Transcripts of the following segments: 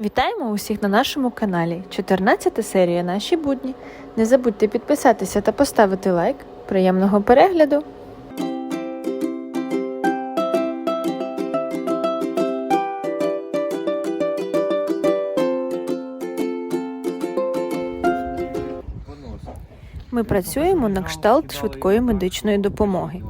Вітаємо усіх на нашому каналі. 14 серія Наші будні. Не забудьте підписатися та поставити лайк. Приємного перегляду! Ми працюємо на кшталт швидкої медичної допомоги.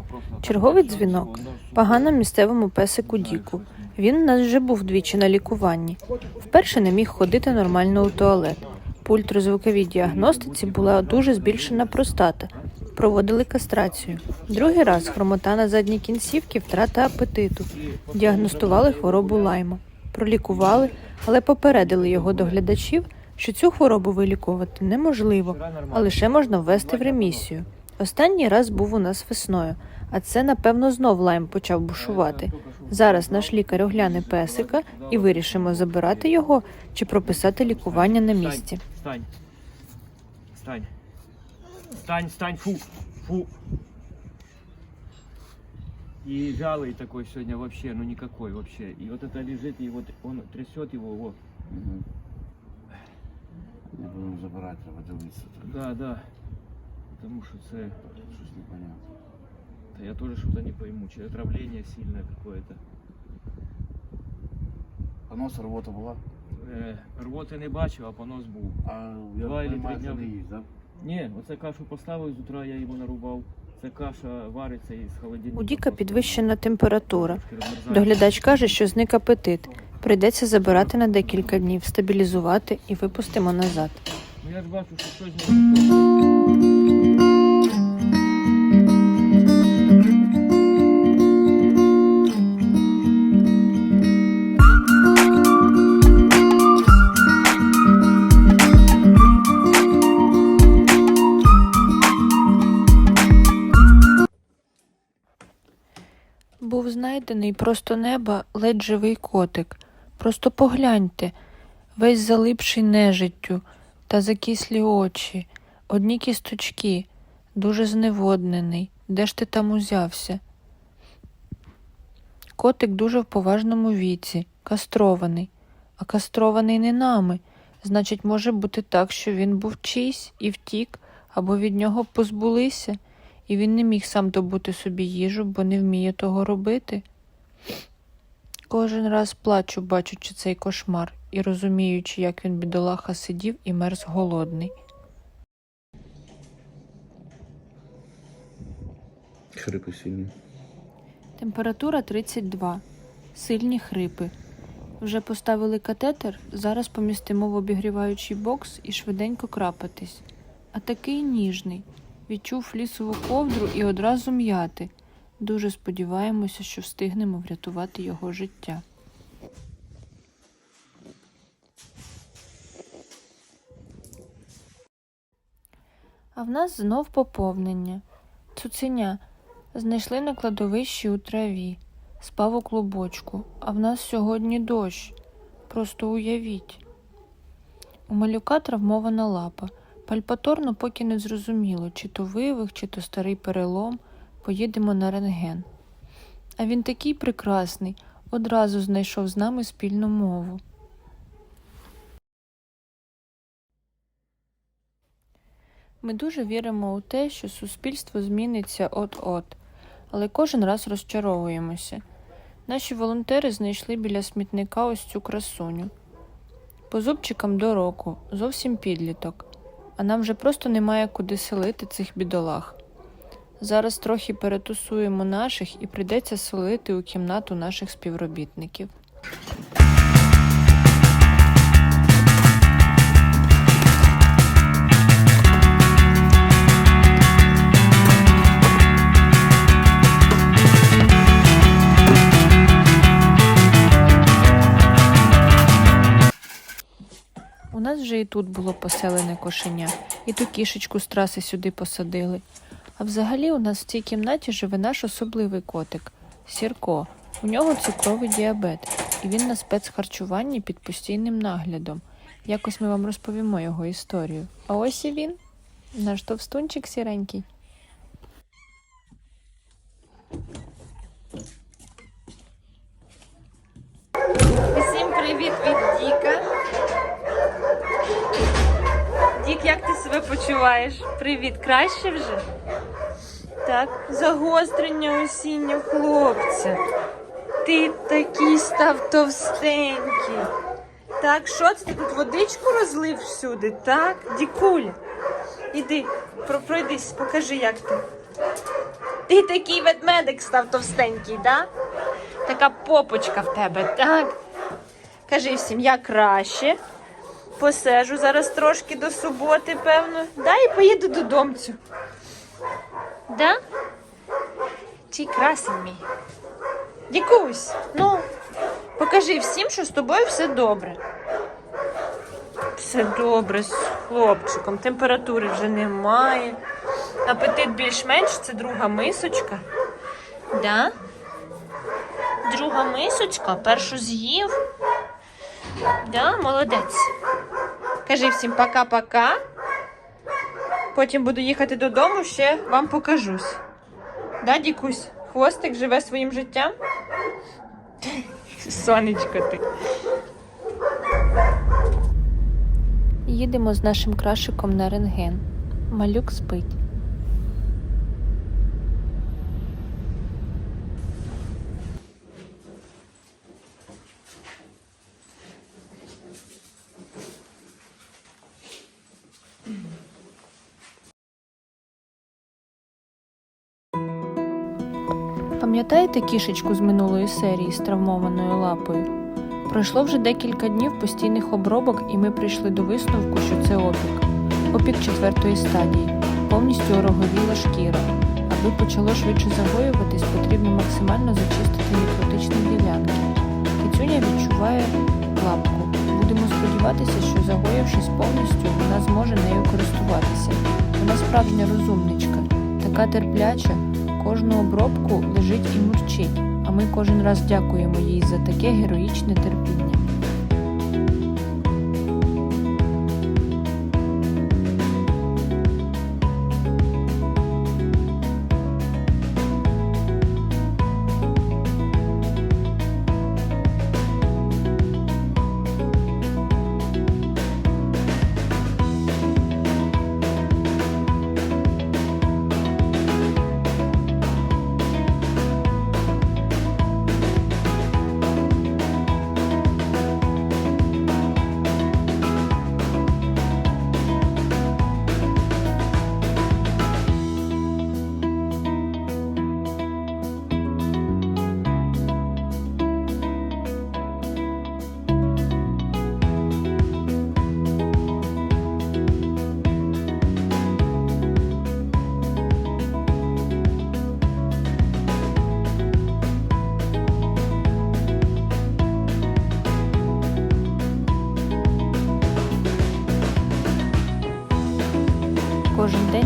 Черговий дзвінок. Погано місцевому песику Діку. Він у нас вже був двічі на лікуванні. Вперше не міг ходити нормально у туалет. По ультразвуковій діагностиці була дуже збільшена простата. Проводили кастрацію. Другий раз хромота на задній кінцівці, втрата апетиту. Діагностували хворобу лайма. Пролікували, але попередили його доглядачів, що цю хворобу вилікувати неможливо, а лише можна ввести в ремісію. Останній раз був у нас весною, а це, напевно, знов лайм почав бушувати. Зараз наш лікар огляне песика і вирішимо забирати його чи прописати лікування на місці. Встань. Встань. Встань, встань, фу, фу. И вялый такой сегодня вообще, ну никакой вообще. И вот это лежит, и вот он трясет его, вот. Мгм. Не будемо забирати, треба дивитися. тут. Да, да. Потому что це, Щось непонятно. Да я тоже что-то не пойму, чи отравление сильное какое-то. Понос робота була? Е, рвоти не бачив, а понос був. А я Два или понимаю, три це дня. не їсть, да? Ні, оце кашу поставив з утра, я його нарубав. Це каша вариться із холодильника. У Діка підвищена температура. трошки. Доглядач каже, що зник апетит. Прийдеться забирати на декілька днів, стабілізувати і випустимо назад. Ну я ж бачу, що щось не. Був знайдений просто неба ледь живий котик. Просто погляньте, весь залипший нежиттю та закислі очі, одні кісточки, дуже зневоднений. Де ж ти там узявся? Котик дуже в поважному віці, кастрований. А кастрований не нами. Значить, може бути так, що він був чийсь і втік, або від нього позбулися і він не міг сам добути собі їжу, бо не вміє того робити. Кожен раз плачу, бачучи цей кошмар і розуміючи, як він бідолаха сидів і мерз голодний. Хрипи сильні. Температура 32. Сильні хрипи. Вже поставили катетер, зараз помістимо в обігріваючий бокс і швиденько крапатись. А такий ніжний. Відчув флісову ковдру і одразу м'яти. Дуже сподіваємося, що встигнемо врятувати його життя. А в нас знов поповнення. Цуценя. Знайшли на кладовищі у траві. Спав у клубочку, а в нас сьогодні дощ. Просто уявіть. У малюка травмована лапа. Пальпаторно поки не зрозуміло, чи то вивих, чи то старий перелом. Поїдемо на рентген. А він такий прекрасний, одразу знайшов з нами спільну мову. Ми дуже віримо у те, що суспільство зміниться от-от, але кожен раз розчаровуємося. Наші волонтери знайшли біля смітника ось цю красуню. По зубчикам до року, зовсім підліток, а нам вже просто немає куди селити цих бідолах. Зараз трохи перетусуємо наших і прийдеться селити у кімнату наших співробітників. Тут було поселене кошеня, і ту кішечку з траси сюди посадили. А взагалі у нас в цій кімнаті живе наш особливий котик Сірко. У нього цукровий діабет, і він на спецхарчуванні під постійним наглядом. Якось ми вам розповімо його історію. А ось і він, наш товстунчик сіренький. Почуваєш? Привіт, краще вже? Так, загострення осіння хлопця. Ти такий став товстенький. Так, що це ти тут водичку розлив всюди? Так, дікуля. Іди, про- пройдись, покажи, як ти. Ти такий ведмедик став товстенький, да? Така попочка в тебе, так? Кажи всім, я краще. Посежу зараз трошки до суботи, певно. Да, і поїду додомцю. Да? Чи красень мій? Дікусь, ну, покажи всім, що з тобою все добре. Все добре з хлопчиком. Температури вже немає. Апетит більш-менш це друга мисочка. Да? Друга мисочка, першу з'їв. Да, молодець. Кажи всім пока-пока. Потім буду їхати додому, ще вам покажусь. Да, Дікусь? Хвостик живе своїм життям? Сонечко ти. Їдемо з нашим крашиком на рентген. Малюк спить. Пам'ятаєте кішечку з минулої серії з травмованою лапою? Пройшло вже декілька днів постійних обробок, і ми прийшли до висновку, що це опік. Опік четвертої стадії, повністю ороговіла шкіра. Аби почало швидше загоюватись, потрібно максимально зачистити мікротичні ділянки. Кицюня відчуває лапку. Будемо сподіватися, що загоївшись повністю, вона зможе нею користуватися. Вона справжня розумничка, така терпляча, кожну обробку лежить і мурчить, а ми кожен раз дякуємо їй за таке героїчне терпіння.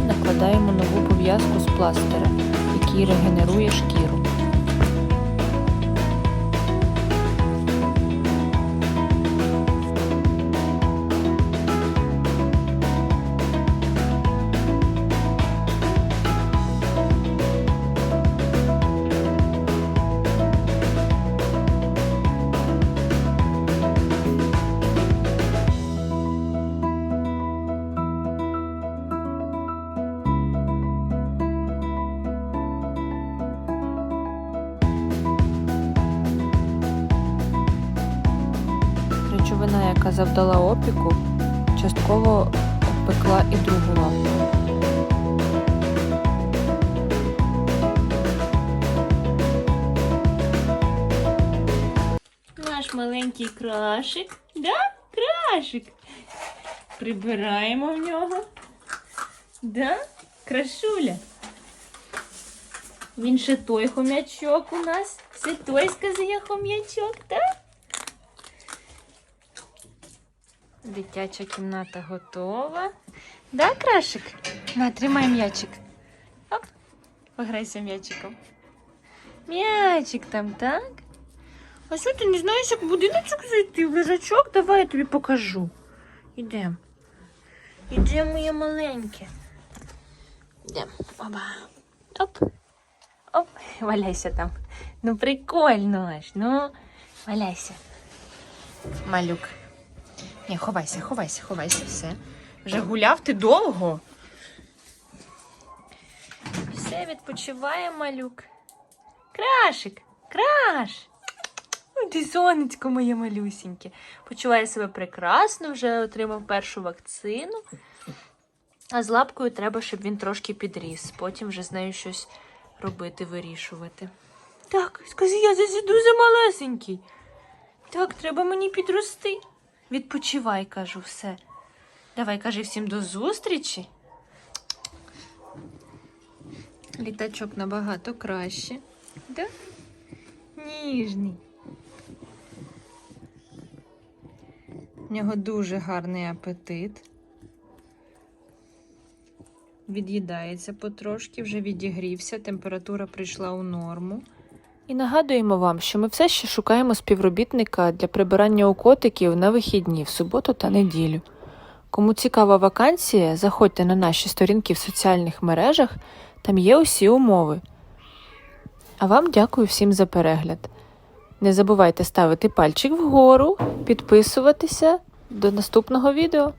Накладаємо нову пов'язку з пластира, який регенерує шкіру. Яка завдала опіку, частково обпекла і другу лапу. Наш маленький крашик. Да? Крашик. Прибираємо в нього. Да? Крашуля. Він ще той хомячок у нас. Це той, сказає хомячок, так? Дитяча кімната готова. Да, крашик? На, тримай м'ячик. Оп, пограйся м'ячиком. М'ячик там, так? А що ти не знаєш, як в будиночок зайти в лежачок? Давай я тобі покажу. Ідем. Ідем, моє маленьке. Ідем. Оба. Оп. Оп. Валяйся там. Ну прикольно аж. Ну, валяйся. Малюк. Ні, ховайся, ховайся, ховайся, все. Вже гуляв ти довго. Все, відпочиває малюк. Крашик, краш. Ой, ти сонечко моє малюсіньке. Почуває себе прекрасно, вже отримав першу вакцину. А з лапкою треба, щоб він трошки підріс. Потім вже з нею щось робити, вирішувати. Так, скажи, я засіду за малесенький. Так, треба мені підрости. Відпочивай, кажу, все. Давай, кажи всім до зустрічі. Літачок набагато краще. Да? Ніжний. У нього дуже гарний апетит. Від'їдається потрошки, вже відігрівся, температура прийшла у норму. І нагадуємо вам, що ми все ще шукаємо співробітника для прибирання у котиків на вихідні в суботу та неділю. Кому цікава вакансія, заходьте на наші сторінки в соціальних мережах, там є усі умови. А вам дякую всім за перегляд. Не забувайте ставити пальчик вгору, підписуватися. До наступного відео.